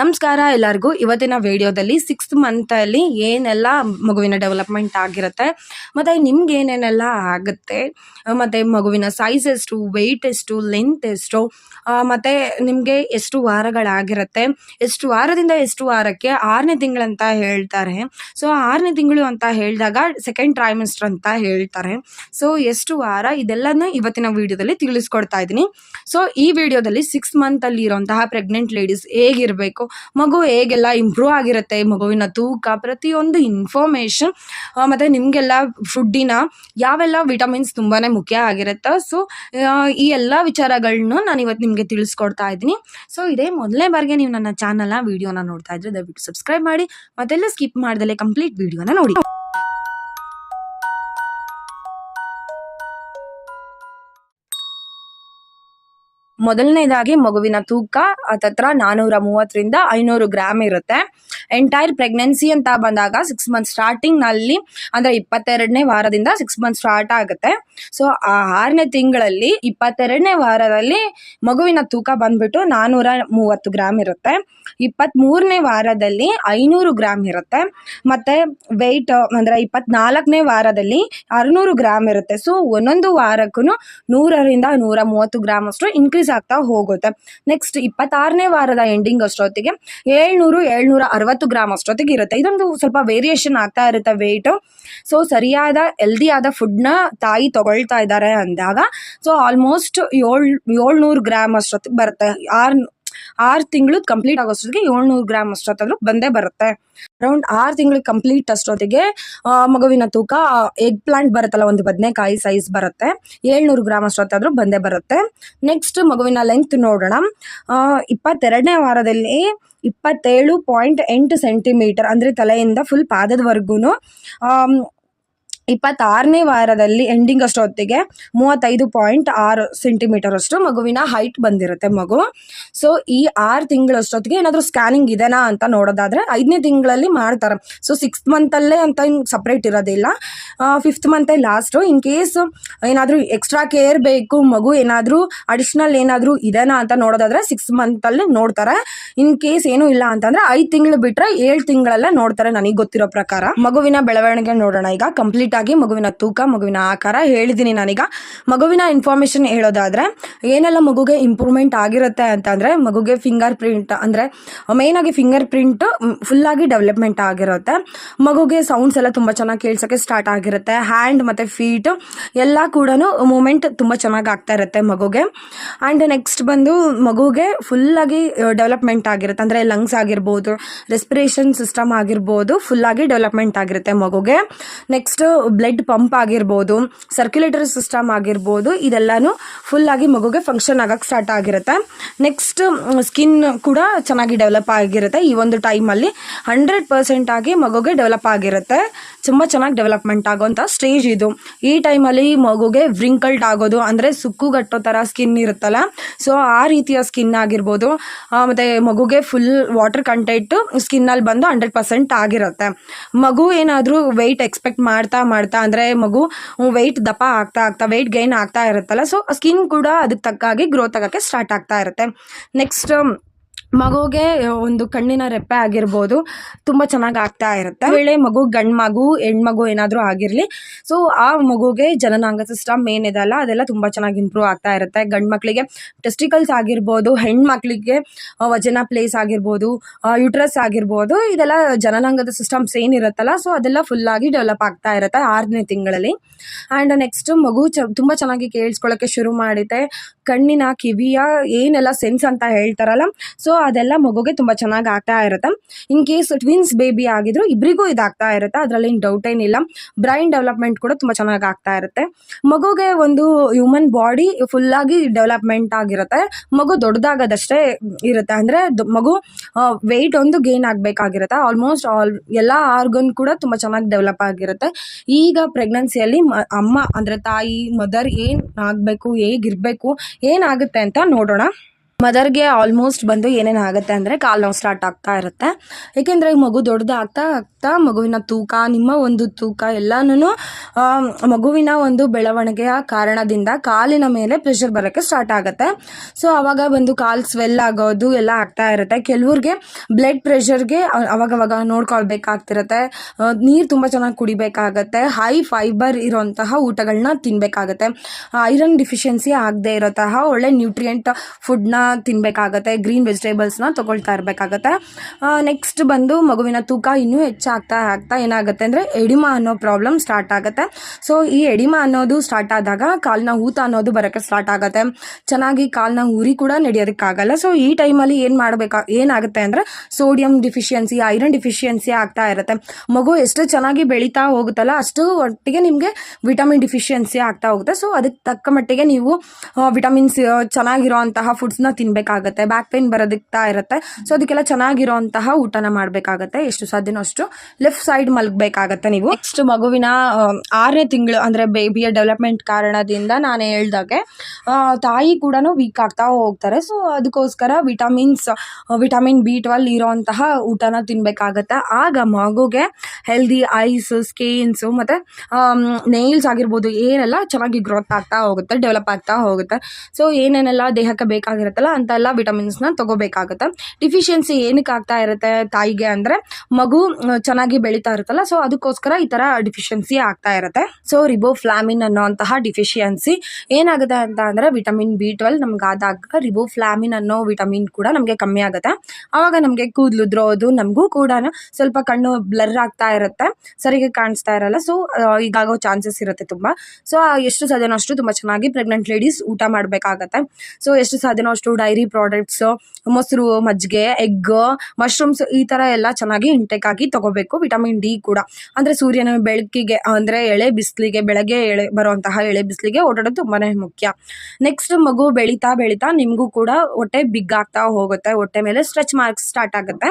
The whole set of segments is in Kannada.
ನಮಸ್ಕಾರ ಎಲ್ಲರಿಗೂ. ಇವತ್ತಿನ ವಿಡಿಯೋದಲ್ಲಿ ಸಿಕ್ಸ್ತ್ ಮಂತಲ್ಲಿ ಏನೆಲ್ಲ ಮಗುವಿನ ಡೆವಲಪ್ಮೆಂಟ್ ಆಗಿರುತ್ತೆ, ಮತ್ತು ನಿಮ್ಗೆ ಏನೇನೆಲ್ಲ ಆಗುತ್ತೆ, ಮತ್ತು ಮಗುವಿನ ಸೈಜ್ ಎಷ್ಟು ವೆಯ್ಟ್ ಎಷ್ಟು ಲೆಂತ್ ಎಷ್ಟು ಮತ್ತು ನಿಮಗೆ ಎಷ್ಟು ವಾರಗಳಾಗಿರುತ್ತೆ, ಎಷ್ಟು ವಾರದಿಂದ ಎಷ್ಟು ವಾರಕ್ಕೆ ಆರನೇ ತಿಂಗಳು ಅಂತ ಹೇಳ್ತಾರೆ. ಸೊ ಆರನೇ ತಿಂಗಳು ಅಂತ ಹೇಳಿದಾಗ ಸೆಕೆಂಡ್ ಟ್ರೈಮಿಸ್ಟರ್ ಅಂತ ಹೇಳ್ತಾರೆ. ಸೊ ಎಷ್ಟು ವಾರ, ಇದೆಲ್ಲನೂ ಇವತ್ತಿನ ವಿಡಿಯೋದಲ್ಲಿ ತಿಳಿಸ್ಕೊಡ್ತಾ ಇದ್ದೀನಿ. ಸೊ ಈ ವಿಡಿಯೋದಲ್ಲಿ ಸಿಕ್ಸ್ ಮಂತಲ್ಲಿ ಇರೋಂತಹ ಪ್ರೆಗ್ನೆಂಟ್ ಲೇಡೀಸ್ ಹೇಗಿರಬೇಕು ಮಗು ಹೇಗೆಲ್ಲ ಇಂಪ್ರೂವ್ ಆಗಿರುತ್ತೆ ಮಗುವಿನ ತೂಕ, ಪ್ರತಿಯೊಂದು ಇನ್ಫಾರ್ಮೇಶನ್ ಮತ್ತು ನಿಮಗೆಲ್ಲ ಫುಡ್ಡಿನ ಯಾವೆಲ್ಲ ವಿಟಮಿನ್ಸ್ ತುಂಬಾ ಮುಖ್ಯ ಆಗಿರುತ್ತೆ. ಸೊ ಈ ಎಲ್ಲ ವಿಚಾರಗಳನ್ನು ನಾನು ಇವತ್ತು ನಿಮಗೆ ತಿಳಿಸ್ಕೊಡ್ತಾ ಇದ್ದೀನಿ. ಸೊ ಇದೇ ಮೊದಲನೇ ಬಾರಿಗೆ ನೀವು ನನ್ನ ಚಾನಲ್ನ ವಿಡಿಯೋನ ನೋಡ್ತಾ ಇದ್ರೆ ದಯವಿಟ್ಟು ಸಬ್ಸ್ಕ್ರೈಬ್ ಮಾಡಿ. ಮತ್ತೆಲ್ಲ ಸ್ಕಿಪ್ ಮಾಡ್ದಲೇ ಕಂಪ್ಲೀಟ್ ವಿಡಿಯೋನ ನೋಡಿ. ಮೊದಲನೇದಾಗಿ ಮಗುವಿನ ತೂಕ ಹತ್ತತ್ರ ನಾನೂರ ಮೂವತ್ತರಿಂದ ಐನೂರು ಗ್ರಾಮ್ ಇರುತ್ತೆ. ಎಂಟೈರ್ ಪ್ರೆಗ್ನೆನ್ಸಿ ಅಂತ ಬಂದಾಗ ಸಿಕ್ಸ್ ಮಂತ್ ಸ್ಟಾರ್ಟಿಂಗ್ನಲ್ಲಿ ಅಂದರೆ ಇಪ್ಪತ್ತೆರಡನೇ ವಾರದಿಂದ ಸಿಕ್ಸ್ ಮಂತ್ ಸ್ಟಾರ್ಟ್ ಆಗುತ್ತೆ. ಸೊ ಆ ಆರನೇ ತಿಂಗಳಲ್ಲಿ ಇಪ್ಪತ್ತೆರಡನೇ ವಾರದಲ್ಲಿ ಮಗುವಿನ ತೂಕ ಬಂದ್ಬಿಟ್ಟು ನಾನೂರ ಮೂವತ್ತು ಗ್ರಾಮ್ ಇರುತ್ತೆ. ಇಪ್ಪತ್ತ್ಮೂರನೇ ವಾರದಲ್ಲಿ ಐನೂರು ಗ್ರಾಮ್ ಇರುತ್ತೆ. ಮತ್ತೆ ವೆಯ್ಟ್ ಅಂದ್ರೆ ಇಪ್ಪತ್ನಾಲ್ಕನೇ ವಾರದಲ್ಲಿ ಅರುನೂರು ಗ್ರಾಮ್ ಇರುತ್ತೆ. ಸೊ ಒಂದೊಂದು ವಾರಕ್ಕೂ ನೂರರಿಂದ ನೂರ ಮೂವತ್ತು ಗ್ರಾಮ್ ಅಷ್ಟು ಇನ್ಕ್ರೀಸ್ ಆಗ್ತಾ ಹೋಗುತ್ತೆ. ನೆಕ್ಸ್ಟ್ ಇಪ್ಪತ್ತಾರನೇ ವಾರದ ಎಂಡಿಂಗ್ ಅಷ್ಟೊತ್ತಿಗೆ ಏಳ್ನೂರು, ಏಳ್ನೂರ ಅರವತ್ತು ಗ್ರಾಮ್ ಅಷ್ಟೊತ್ತಿಗೆ ಇರುತ್ತೆ. ಇದೊಂದು ಸ್ವಲ್ಪ ವೇರಿಯೇಷನ್ ಆಗ್ತಾ ಇರುತ್ತೆ ವೆಯ್ಟು ಸೊ ಸರಿಯಾದ ಹೆಲ್ದಿ ಆದ ಫುಡ್ನ ತಾಯಿ ತಗೊಳ್ತಾ ಇದ್ದಾರೆ ಅಂದಾಗ ಸೊ ಆಲ್ಮೋಸ್ಟ್ ಏಳ್, ಏಳ್ನೂರು ಗ್ರಾಮ್ ಅಷ್ಟೊತ್ತಿಗೆ ಬರುತ್ತೆ. ಆರು ಆರು ತಿಂಗಳು ಕಂಪ್ಲೀಟ್ ಆಗೋಷ್ಟೊತ್ತಿಗೆ ಏಳ್ನೂರು ಗ್ರಾಮ್ ಅಷ್ಟೊತ್ತಾದ್ರೂ ಬಂದೇ ಬರುತ್ತೆ. ಅರೌಂಡ್ ಆರು ತಿಂಗಳಿಗೆ ಕಂಪ್ಲೀಟ್ ಅಷ್ಟೊತ್ತಿಗೆ ಮಗುವಿನ ತೂಕ ಎಗ್ ಪ್ಲಾಂಟ್ ಬರುತ್ತಲ್ಲ ಒಂದು ಬದನೆಕಾಯಿ ಸೈಜ್ ಬರುತ್ತೆ. ಏಳ್ನೂರು ಗ್ರಾಮ್ ಅಷ್ಟೊತ್ತಾದ್ರೂ ಬಂದೇ ಬರುತ್ತೆ. ನೆಕ್ಸ್ಟ್ ಮಗುವಿನ ಲೆಂತ್ ನೋಡೋಣ. ಇಪ್ಪತ್ತೆರಡನೇ ವಾರದಲ್ಲಿ ಇಪ್ಪತ್ತೇಳು ಪಾಯಿಂಟ್ ಎಂಟು ಸೆಂಟಿಮೀಟರ್ ಅಂದರೆ ತಲೆಯಿಂದ ಫುಲ್ ಪಾದದವರೆಗೂ ಇಪ್ಪತ್ತಾರನೇ ವಾರದಲ್ಲಿ ಎಂಡಿಂಗ್ ಅಷ್ಟೊತ್ತಿಗೆ ಮೂವತ್ತೈದು ಪಾಯಿಂಟ್ ಆರು ಸೆಂಟಿಮೀಟರ್ ಅಷ್ಟು ಮಗುವಿನ ಹೈಟ್ ಬಂದಿರುತ್ತೆ ಮಗು. ಸೊ ಈ ಆರು ತಿಂಗಳಷ್ಟೊತ್ತಿಗೆ ಏನಾದರೂ ಸ್ಕ್ಯಾನಿಂಗ್ ಇದೆನಾ ಅಂತ ನೋಡೋದಾದ್ರೆ ಐದನೇ ತಿಂಗಳಲ್ಲಿ ಮಾಡ್ತಾರೆ. ಸೊ ಸಿಕ್ಸ್ತ್ ಮಂತಲ್ಲೇ ಅಂತ ಹಿಂಗೆ ಸಪ್ರೇಟ್ ಇರೋದಿಲ್ಲ. ಫಿಫ್ತ್ ಮಂತೇ ಲಾಸ್ಟು ಇನ್ ಕೇಸ್ ಏನಾದರೂ ಎಕ್ಸ್ಟ್ರಾ ಕೇರ್ ಬೇಕು, ಮಗು ಏನಾದರೂ ಅಡಿಷ್ನಲ್ ಏನಾದರೂ ಇದೆನಾ ಅಂತ ನೋಡೋದಾದ್ರೆ ಸಿಕ್ಸ್ ಮಂತಲ್ಲಿ ನೋಡ್ತಾರೆ. ಇನ್ ಕೇಸ್ ಏನೂ ಇಲ್ಲ ಅಂತಂದ್ರೆ ಐದು ತಿಂಗಳು ಬಿಟ್ರೆ ಏಳು ತಿಂಗಳಲ್ಲೇ ನೋಡ್ತಾರೆ ನನಗೆ ಗೊತ್ತಿರೋ ಪ್ರಕಾರ. ಮಗುವಿನ ಬೆಳವಣಿಗೆ ನೋಡೋಣ ಈಗ ಕಂಪ್ಲೀಟ್ ಮಗುವಿನ ತೂಕ, ಮಗುವಿನ ಆಕಾರ ಹೇಳಿದ್ದೀನಿ ನಾನೀಗ. ಮಗುವಿನ ಇನ್ಫಾರ್ಮೇಶನ್ ಹೇಳೋದಾದ್ರೆ, ಏನೆಲ್ಲ ಮಗುಗೆ ಇಂಪ್ರೂವ್ಮೆಂಟ್ ಆಗಿರುತ್ತೆ ಅಂತಂದ್ರೆ, ಮಗುಗೆ ಫಿಂಗರ್ ಪ್ರಿಂಟ್ ಅಂದ್ರೆ ಮೇನ್ ಆಗಿ ಫಿಂಗರ್ ಪ್ರಿಂಟ್ ಫುಲ್ ಆಗಿ ಡೆವಲಪ್ಮೆಂಟ್ ಆಗಿರುತ್ತೆ. ಮಗುಗೆ ಸೌಂಡ್ಸ್ ಎಲ್ಲ ತುಂಬಾ ಚೆನ್ನಾಗಿ ಕೇಳ್ಸೋಕ್ಕೆ ಸ್ಟಾರ್ಟ್ ಆಗಿರುತ್ತೆ. ಹ್ಯಾಂಡ್ ಮತ್ತೆ ಫೀಟ್ ಎಲ್ಲ ಕೂಡ ಮೂಮೆಂಟ್ ತುಂಬಾ ಚೆನ್ನಾಗಿ ಆಗ್ತಾ ಇರುತ್ತೆ ಮಗುಗೆ. ಆ್ಯಂಡ್ ನೆಕ್ಸ್ಟ್ ಬಂದು ಮಗುಗೆ ಫುಲ್ ಆಗಿ ಡೆವಲಪ್ಮೆಂಟ್ ಆಗಿರುತ್ತೆ. ಅಂದರೆ ಲಂಗ್ಸ್ ಆಗಿರ್ಬೋದು ರೆಸ್ಪಿರೇಷನ್ ಸಿಸ್ಟಮ್ ಆಗಿರ್ಬೋದು ಫುಲ್ ಆಗಿ ಡೆವಲಪ್ಮೆಂಟ್ ಆಗಿರುತ್ತೆ ಮಗುಗೆ. ನೆಕ್ಸ್ಟ್ ಬ್ಲಡ್ ಪಂಪ್ ಆಗಿರ್ಬೋದು ಸರ್ಕ್ಯುಲೇಟರಿ ಸಿಸ್ಟಮ್ ಆಗಿರ್ಬೋದು, ಇದೆಲ್ಲನೂ ಆಗಿ ಮಗುಗೆ ಫಂಕ್ಷನ್ ಆಗಕ್ಕೆ ಸ್ಟಾರ್ಟ್ ಆಗಿರುತ್ತೆ. ನೆಕ್ಸ್ಟ್ ಸ್ಕಿನ್ ಕೂಡ ಚೆನ್ನಾಗಿ ಡೆವಲಪ್ ಆಗಿರುತ್ತೆ. ಈ ಒಂದು ಟೈಮಲ್ಲಿ ಹಂಡ್ರೆಡ್ ಪರ್ಸೆಂಟ್ ಆಗಿ ಮಗುಗೆ ಡೆವಲಪ್ ಆಗಿರುತ್ತೆ. ತುಂಬ ಚೆನ್ನಾಗಿ ಡೆವಲಪ್ಮೆಂಟ್ ಆಗೋಂಥ ಸ್ಟೇಜ್ ಇದು. ಈ ಟೈಮಲ್ಲಿ ಮಗುಗೆ ವ್ರಿಂಕಲ್ಡ್ ಆಗೋದು, ಅಂದರೆ ಸುಕ್ಕುಗಟ್ಟೋ ಥರ ಸ್ಕಿನ್ ಇರುತ್ತಲ್ಲ ಸೊ ಆ ರೀತಿಯ ಸ್ಕಿನ್ ಆಗಿರ್ಬೋದು. ಮತ್ತು ಮತ್ತೆ ಮಗುಗೆ ಫುಲ್ ವಾಟರ್ ಕಂಟೆಂಟ್ ಸ್ಕಿನ್ನಲ್ಲಿ ಬಂದು ಹಂಡ್ರೆಡ್ ಪರ್ಸೆಂಟ್ ಆಗಿರುತ್ತೆ. ಮಗು ಏನಾದರೂ ವೆಯ್ಟ್ ಎಕ್ಸ್ಪೆಕ್ಟ್ ಮಾಡ್ತಾ ಮಾಡ್ತಾ ಅಂದರೆ ಮಗು ವೆಯ್ಟ್ ದಪ್ಪ ಆಗ್ತಾ ಆಗ್ತಾ ವೆಯ್ಟ್ ಗೈನ್ ಆಗ್ತಾ ಇರುತ್ತಲ್ಲ ಸೊ ಸ್ಕಿನ್ ಕೂಡ ಅದಕ್ಕೆ ತಕ್ಕ ಹಾಗೆ ಗ್ರೋತ್ ಆಗೋಕ್ಕೆ ಸ್ಟಾರ್ಟ್ ಆಗ್ತಾ ಇರುತ್ತೆ. ನೆಕ್ಸ್ಟ್ ಮಗುಗೆ ಒಂದು ಕಣ್ಣಿನ ರೆಪ್ಪೆ ಆಗಿರ್ಬೋದು. ತುಂಬ ಚೆನ್ನಾಗಿ ಆಗ್ತಾ ಇರುತ್ತೆ. ವೇಳೆ ಮಗು ಗಂಡು ಮಗು ಹೆಣ್ಮಗು ಏನಾದರೂ ಆಗಿರಲಿ, ಸೊ ಆ ಮಗುಗೆ ಜನನಾಂಗ ಸಿಸ್ಟಮ್ ಏನಿದೆಲ್ಲ ಅದೆಲ್ಲ ತುಂಬ ಚೆನ್ನಾಗಿ ಇಂಪ್ರೂವ್ ಆಗ್ತಾ ಇರುತ್ತೆ. ಗಂಡು ಮಕ್ಕಳಿಗೆ ಟೆಸ್ಟಿಕಲ್ಸ್ ಆಗಿರ್ಬೋದು ಹೆಣ್ಮಕ್ಳಿಗೆ ಮಕ್ಳಿಗೆ ವಜನ ಪ್ಲೇಸ್ ಆಗಿರ್ಬೋದು ಯುಟ್ರಸ್ ಆಗಿರ್ಬೋದು, ಇದೆಲ್ಲ ಜನನಾಂಗದ ಸಿಸ್ಟಮ್ಸ್ ಏನಿರುತ್ತಲ್ಲ ಸೊ ಅದೆಲ್ಲ ಫುಲ್ಲಾಗಿ ಡೆವಲಪ್ ಆಗ್ತಾ ಇರುತ್ತೆ ಆರನೇ ತಿಂಗಳಲ್ಲಿ. ಆ್ಯಂಡ್ ನೆಕ್ಸ್ಟ್ ಮಗು ಚ, ತುಂಬ ಚೆನ್ನಾಗಿ ಕೇಳಿಸ್ಕೊಳ್ಳೋಕ್ಕೆ ಶುರು ಮಾಡುತ್ತೆ ಕಣ್ಣಿನ ಕಿವಿಯ ಏನೆಲ್ಲ ಸೆನ್ಸ್ ಅಂತ ಹೇಳ್ತಾರಲ್ಲ, ಸೊ ಅದೆಲ್ಲ ಮಗುಗೆ ತುಂಬ ಚೆನ್ನಾಗಿ ಆಗ್ತಾ ಇರುತ್ತೆ. ಇನ್ ಕೇಸ್ ಟ್ವಿನ್ಸ್ ಬೇಬಿ ಆಗಿದ್ರು ಇಬ್ಬರಿಗೂ ಇದಾಗ್ತಾ ಇರುತ್ತೆ. ಅದರಲ್ಲಿ ಡೌಟ್ ಏನಿಲ್ಲ. ಬ್ರೈನ್ ಡೆವಲಪ್ಮೆಂಟ್ ಕೂಡ ತುಂಬ ಚೆನ್ನಾಗಿ ಆಗ್ತಾ ಇರುತ್ತೆ. ಮಗುಗೆ ಒಂದು ಹ್ಯೂಮನ್ ಬಾಡಿ ಫುಲ್ಲಾಗಿ ಡೆವಲಪ್ಮೆಂಟ್ ಆಗಿರುತ್ತೆ. ಮಗು ದೊಡ್ಡದಾಗದಷ್ಟೇ ಇರುತ್ತೆ. ಅಂದರೆ ಮಗು ವೆಯ್ಟ್ ಒಂದು ಗೇನ್ ಆಗ್ಬೇಕಾಗಿರುತ್ತೆ. ಆಲ್ಮೋಸ್ಟ್ ಆಲ್ ಎಲ್ಲ ಆರ್ಗನ್ ಕೂಡ ತುಂಬ ಚೆನ್ನಾಗಿ ಡೆವಲಪ್ ಆಗಿರುತ್ತೆ. ಈಗ ಪ್ರೆಗ್ನೆನ್ಸಿಯಲ್ಲಿ ಅಮ್ಮ, ಅಂದ್ರೆ ತಾಯಿ ಮದರ್ ಏನ್ ಆಗಬೇಕು, ಹೇಗಿರಬೇಕು, ಏನಾಗುತ್ತೆ ಅಂತ ನೋಡೋಣ. ಮದರ್ಗೆ ಆಲ್ಮೋಸ್ಟ್ ಬಂದು ಏನೇನು ಆಗುತ್ತೆ ಅಂದರೆ ಕಾಲು ನೋವು ಸ್ಟಾರ್ಟ್ ಆಗ್ತಾ ಇರುತ್ತೆ. ಏಕೆಂದರೆ ಮಗು ದೊಡ್ಡದಾಗ್ತಾ ಆಗ್ತಾ ಮಗುವಿನ ತೂಕ, ನಿಮ್ಮ ಒಂದು ತೂಕ ಎಲ್ಲನೂ ಮಗುವಿನ ಒಂದು ಬೆಳವಣಿಗೆಯ ಕಾರಣದಿಂದ ಕಾಲಿನ ಮೇಲೆ ಪ್ರೆಷರ್ ಬರೋಕ್ಕೆ ಸ್ಟಾರ್ಟ್ ಆಗುತ್ತೆ. ಸೊ ಆವಾಗ ಬಂದು ಕಾಲು ಸ್ವೆಲ್ ಆಗೋದು ಎಲ್ಲ ಆಗ್ತಾ ಇರುತ್ತೆ. ಕೆಲವ್ರಿಗೆ ಬ್ಲಡ್ ಪ್ರೆಷರ್ಗೆ ಅವಾಗವಾಗ ನೋಡ್ಕೊಳ್ಬೇಕಾಗ್ತಿರುತ್ತೆ. ನೀರು ತುಂಬ ಚೆನ್ನಾಗಿ ಕುಡಿಬೇಕಾಗತ್ತೆ. ಹೈ ಫೈಬರ್ ಇರೋಂತಹ ಊಟಗಳನ್ನ ತಿನ್ನಬೇಕಾಗತ್ತೆ ಐರನ್ ಡಿಫಿಷಿಯನ್ಸಿ ಆಗದೆ ಇರೋತಹ ಒಳ್ಳೆ ನ್ಯೂಟ್ರಿಯೆಂಟ್ ಫುಡ್ನ ತಿನ್ನಬೇಕಾಗತ್ತೆ ಗ್ರೀನ್ ವೆಜಿಟೇಬಲ್ಸ್ನ ತೊಗೊಳ್ತಾ ಇರಬೇಕಾಗತ್ತೆ. ನೆಕ್ಸ್ಟ್ ಬಂದು ಮಗುವಿನ ತೂಕ ಇನ್ನೂ ಹೆಚ್ಚಾಗ್ತಾ ಆಗ್ತಾ ಏನಾಗುತ್ತೆ ಅಂದರೆ ಎಡಿಮಾ ಅನ್ನೋ ಪ್ರಾಬ್ಲಮ್ ಸ್ಟಾರ್ಟ್ ಆಗುತ್ತೆ. ಸೊ ಈ ಎಡಿಮಾ ಅನ್ನೋದು ಸ್ಟಾರ್ಟ್ ಆದಾಗ ಕಾಲಿನ ಊತ ಅನ್ನೋದು ಬರೋಕ್ಕೆ ಸ್ಟಾರ್ಟ್ ಆಗುತ್ತೆ. ಚೆನ್ನಾಗಿ ಕಾಲಿನ ಉರಿ ಕೂಡ ನಡೆಯೋದಕ್ಕಾಗಲ್ಲ. ಸೊ ಈ ಟೈಮಲ್ಲಿ ಏನು ಮಾಡಬೇಕಾ, ಏನಾಗುತ್ತೆ ಅಂದರೆ ಸೋಡಿಯಂ ಡಿಫಿಷಿಯನ್ಸಿ ಐರನ್ ಡಿಫಿಷಿಯನ್ಸಿ ಆಗ್ತಾ ಇರುತ್ತೆ. ಮಗು ಎಷ್ಟು ಚೆನ್ನಾಗಿ ಬೆಳೀತಾ ಹೋಗುತ್ತಲ್ಲ ಅಷ್ಟು ಒಟ್ಟಿಗೆ ನಿಮಗೆ ವಿಟಮಿನ್ ಡಿಫಿಷಿಯನ್ಸಿ ಆಗ್ತಾ ಹೋಗುತ್ತೆ. ಸೊ ಅದಕ್ಕೆ ತಕ್ಕ ಮಟ್ಟಿಗೆ ನೀವು ವಿಟಮಿನ್ಸ್ ಚೆನ್ನಾಗಿರೋಂತಹ ಫುಡ್ಸ್ನ ತಿನ್ನಬೇಕಾಗತ್ತೆ ಬ್ಯಾಕ್ ಪೇನ್ ಬರೋದಿಕ್ತಾ ಇರುತ್ತೆ. ಸೊ ಅದಕ್ಕೆಲ್ಲ ಚೆನ್ನಾಗಿರೋಂತಹ ಊಟನ ಮಾಡಬೇಕಾಗತ್ತೆ. ಎಷ್ಟು ಸಾಧ್ಯನೋ ಅಷ್ಟು ಲೆಫ್ಟ್ ಸೈಡ್ ಮಲಗಬೇಕಾಗತ್ತೆ ನೀವು. ನೆಕ್ಸ್ಟ್ ಮಗುವಿನ ಆರನೇ ತಿಂಗಳು ಅಂದರೆ ಬೇಬಿಯ ಡೆವಲಪ್ಮೆಂಟ್ ಕಾರಣದಿಂದ ನಾನು ಹೇಳ್ದಾಗೆ ತಾಯಿ ಕೂಡ ವೀಕ್ ಆಗ್ತಾ ಹೋಗ್ತಾರೆ. ಸೊ ಅದಕ್ಕೋಸ್ಕರ ವಿಟಮಿನ್ಸ್ ವಿಟಮಿನ್ ಬಿ ಟ್ವೆಲ್ ಇರೋಂತಹ ಊಟನ ತಿನ್ನಬೇಕಾಗತ್ತೆ ಆಗ ಮಗುಗೆ ಹೆಲ್ದಿ ಐಸ್ ಸ್ಕೇನ್ಸು ಮತ್ತು ನೇಲ್ಸ್ ಆಗಿರ್ಬೋದು, ಏನೆಲ್ಲ ಚೆನ್ನಾಗಿ ಗ್ರೋತ್ ಆಗ್ತಾ ಹೋಗುತ್ತೆ ಡೆವಲಪ್ ಆಗ್ತಾ ಹೋಗುತ್ತೆ. ಸೊ ಏನೇನೆಲ್ಲ ದೇಹಕ್ಕೆ ಬೇಕಾಗಿರುತ್ತಲ್ಲ ಅಂತೆಲ್ಲ ವಿಟಮಿನ್ಸ್ನ ತಗೋಬೇಕಾಗುತ್ತೆ. ಡಿಫಿಷಿಯನ್ಸಿ ಏನಕ್ಕೆ ಆಗ್ತಾ ಇರುತ್ತೆ ತಾಯಿಗೆ ಅಂದರೆ, ಮಗು ಚೆನ್ನಾಗಿ ಬೆಳೀತಾ ಇರುತ್ತಲ್ಲ ಸೊ ಅದಕ್ಕೋಸ್ಕರ ಈ ಥರ ಡಿಫಿಷಿಯನ್ಸಿ ಆಗ್ತಾ ಇರುತ್ತೆ. ಸೊ ರಿಬೋಫ್ಲಾಮಿನ್ ಅನ್ನೋಂತಹ ಡಿಫಿಷಿಯನ್ಸಿ ಏನಾಗುತ್ತೆ ಅಂತ ಅಂದರೆ ವಿಟಮಿನ್ ಬಿ ಟ್ವೆಲ್ ನಮ್ಗೆ ಆದಾಗ ರಿಬೋಫ್ಲಾಮಿನ್ ಅನ್ನೋ ವಿಟಮಿನ್ ಕೂಡ ನಮಗೆ ಕಮ್ಮಿ ಆಗುತ್ತೆ. ಆವಾಗ ನಮಗೆ ಕೂದಲು ದ್ರೋದು, ನಮಗೂ ಕೂಡ ಸ್ವಲ್ಪ ಕಣ್ಣು ಬ್ಲರ್ ಆಗ್ತಾ ಇರುತ್ತೆ. ಸರಿಗೆ ಕಾಣಿಸ್ತಾ ಇರಲ್ಲ. ಸೊ ಈಗಾಗೋ ಚಾನ್ಸಸ್ ಇರುತ್ತೆ ತುಂಬ. ಸೊ ಎಷ್ಟು ಸಾಧ್ಯನೋ ಅಷ್ಟು ತುಂಬ ಚೆನ್ನಾಗಿ ಪ್ರೆಗ್ನೆಂಟ್ ಲೇಡೀಸ್ ಊಟ ಮಾಡಬೇಕಾಗತ್ತೆ. ಸೊ ಎಷ್ಟು ಸಾಧ್ಯನೋ ಅಷ್ಟು ಡೈರಿ ಪ್ರಾಡಕ್ಟ್ಸ್ ಮೊಸರು, ಮಜ್ಜಿಗೆ ಎಗ್ ಮಶ್ರೂಮ್ಸ್ ಈ ಥರ ಎಲ್ಲ ಚೆನ್ನಾಗಿ ಇಂಟೇಕ್ ಆಗಿ ತಗೋಬೇಕು. ವಿಟಮಿನ್ ಡಿ ಕೂಡ. ಅಂದರೆ ಸೂರ್ಯನ ಬೆಳಕಿಗೆ, ಅಂದರೆ ಎಳೆ ಬಿಸಿಲಿಗೆ, ಬೆಳಗ್ಗೆ ಎಳೆ ಬರುವಂತಹ ಎಳೆ ಬಿಸಿಲಿಗೆ ಓಡಾಡೋದು ತುಂಬಾ ಮುಖ್ಯ. ನೆಕ್ಸ್ಟ್ ಮಗು ಬೆಳೀತಾ ಬೆಳೀತಾ ನಿಮಗೂ ಕೂಡ ಹೊಟ್ಟೆ ಬಿಗ್ ಆಗ್ತಾ ಹೋಗುತ್ತೆ. ಹೊಟ್ಟೆ ಮೇಲೆ ಸ್ಟ್ರೆಚ್ ಮಾರ್ಕ್ಸ್ ಸ್ಟಾರ್ಟ್ ಆಗುತ್ತೆ.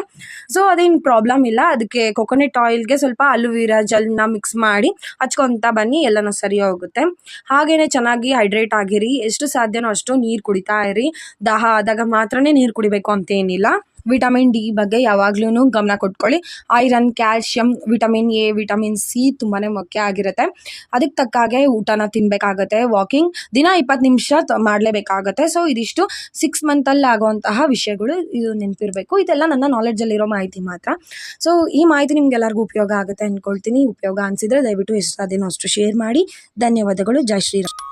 ಸೊ ಅದೇನು ಪ್ರಾಬ್ಲಮ್ ಇಲ್ಲ. ಅದಕ್ಕೆ ಕೊಕೊನೆಟ್ ಆಯಿಲ್ಗೆ ಸ್ವಲ್ಪ ಅಲುವಿರಾ ಜಲ್ನ ಮಿಕ್ಸ್ ಮಾಡಿ ಹಚ್ಕೊತಾ ಬನ್ನಿ, ಎಲ್ಲನೂ ಸರಿ ಹೋಗುತ್ತೆ. ಹಾಗೇನೆ ಚೆನ್ನಾಗಿ ಹೈಡ್ರೇಟ್ ಆಗಿರಿ. ಎಷ್ಟು ಸಾಧ್ಯನೋ ಅಷ್ಟು ನೀರು ಕುಡಿತಾ ಇರಿ. ದಾಹ ಆದಾಗ ಮಾತ್ರನೇ ನೀರು ಕುಡಿಬೇಕು ಅಂತ ಏನಿಲ್ಲ. ವಿಟಮಿನ್ ಡಿ ಬಗ್ಗೆ ಯಾವಾಗ್ಲೂ ಗಮನ ಕೊಟ್ಕೊಳ್ಳಿ. Iron, calcium, vitamin A, vitamin C ತುಂಬಾ ಮುಖ್ಯ ಆಗಿರುತ್ತೆ. ಅದಕ್ಕೆ ತಕ್ಕ ಹಾಗೆ ಊಟನ ತಿನ್ನಬೇಕಾಗತ್ತೆ ವಾಕಿಂಗ್. ದಿನ ಇಪ್ಪತ್ತು ನಿಮಿಷ ಮಾಡಲೇಬೇಕಾಗತ್ತೆ. ಸೊ ಇದಿಷ್ಟು ಸಿಕ್ಸ್ ಮಂತಲ್ಲಿ ಆಗುವಂತಹ ವಿಷಯಗಳು ಇದು ನೆನಪಿರಬೇಕು. ಇದೆಲ್ಲ ನನ್ನ ನಾಲೆಡ್ಜಲ್ಲಿರೋ ಮಾಹಿತಿ ಮಾತ್ರ. ಸೊ ಈ ಮಾಹಿತಿ ನಿಮ್ಗೆಲ್ಲರಿಗೂ ಉಪಯೋಗ ಆಗುತ್ತೆ ಅಂದ್ಕೊಳ್ತೀನಿ ಉಪಯೋಗ ಅನಿಸಿದ್ರೆ ದಯವಿಟ್ಟು ಎಷ್ಟು ಅದೇನೋ ಅಷ್ಟು ಶೇರ್ ಮಾಡಿ. ಧನ್ಯವಾದಗಳು. ಜೈ ಶ್ರೀರಾಮ್.